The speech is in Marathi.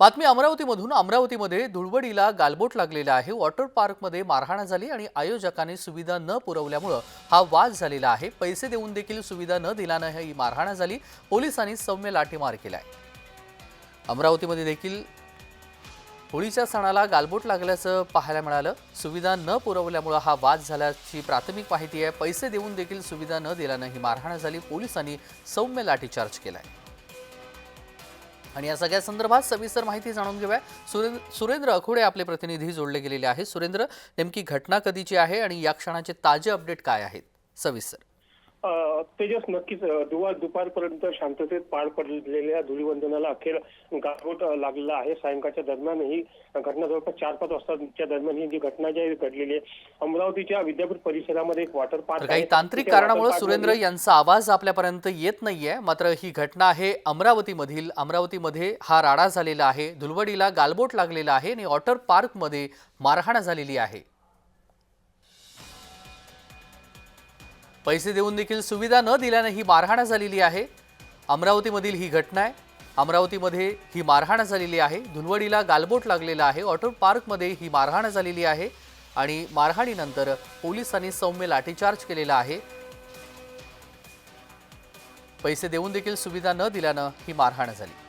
बातमी अमरावतीमधून. अमरावतीमध्ये धुळवडीला गालबोट लागलेला आहे. वॉटर पार्कमध्ये मारहाण झाली आणि आयोजकांनी सुविधा न पुरवल्यामुळं हा वाद झालेला आहे. पैसे देऊन देखील सुविधा न दिल्यानं ही मारहाण झाली. पोलिसांनी सौम्य लाठीमार केला आहे अमरावतीमध्ये देखील होळीच्या सणाला गालबोट लागल्याचं पाहायला मिळालं. सुविधा न पुरवल्यामुळं हा वाद झाल्याची प्राथमिक माहिती आहे. पैसे देऊन देखील सुविधा न दिल्यानं ही मारहाण झाली. पोलिसांनी सौम्य लाठीचार्ज केला आहे आणि या सगळ्या संदर्भात सविस्तर माहिती जाणून घेऊया. सुरेंद्र सुरेंद्र अखोडे आपले प्रतिनिधी जोडले गेलेले आहेत. सुरेंद्र नेमकी घटना कधीची आहे आणि या क्षणाचे ताजे अपडेट काय आहेत? सविस्तर. तेजस नक्कीच दुवा दुपारपर्यंत शांततेत पार पडलेल्या धुलीवंदनाला अखेर गालबोट अ, लागलेला आहे. सायंकाळच्या दरम्यान ही घटना जवळपास चार पाच वाजताच्या दरम्यान ही जी घटना जी आहे घडलेली आहे. अमरावतीच्या विद्यापीठ परिसरामध्ये एक वॉटर पार्क काही. तांत्रिक कारणामुळे सुरेंद्र यांचा आवाज आपल्यापर्यंत येत नाहीये. मात्र ही घटना आहे अमरावतीमधील. अमरावतीमध्ये हा राडा झालेला आहे. धुलवडीला गालबोट लागलेला आहे आणि वॉटर पार्कमध्ये मारहाण झालेली आहे. पैसे देऊन देखील सुविधा न दिल्यानं ही मारहाण झालेली आहे. अमरावतीमधील ही घटना आहे. अमरावतीमध्ये ही मारहाण झालेली आहे. धुलवडीला गालबोट लागलेला आहे. वॉटर पार्कमध्ये ही मारहाण झालेली आहे आणि मारहाणीनंतर पोलिसांनी सौम्य लाठीचार्ज केलेला आहे. पैसे देऊन देखील सुविधा न दिल्यानं ही मारहाण झाली.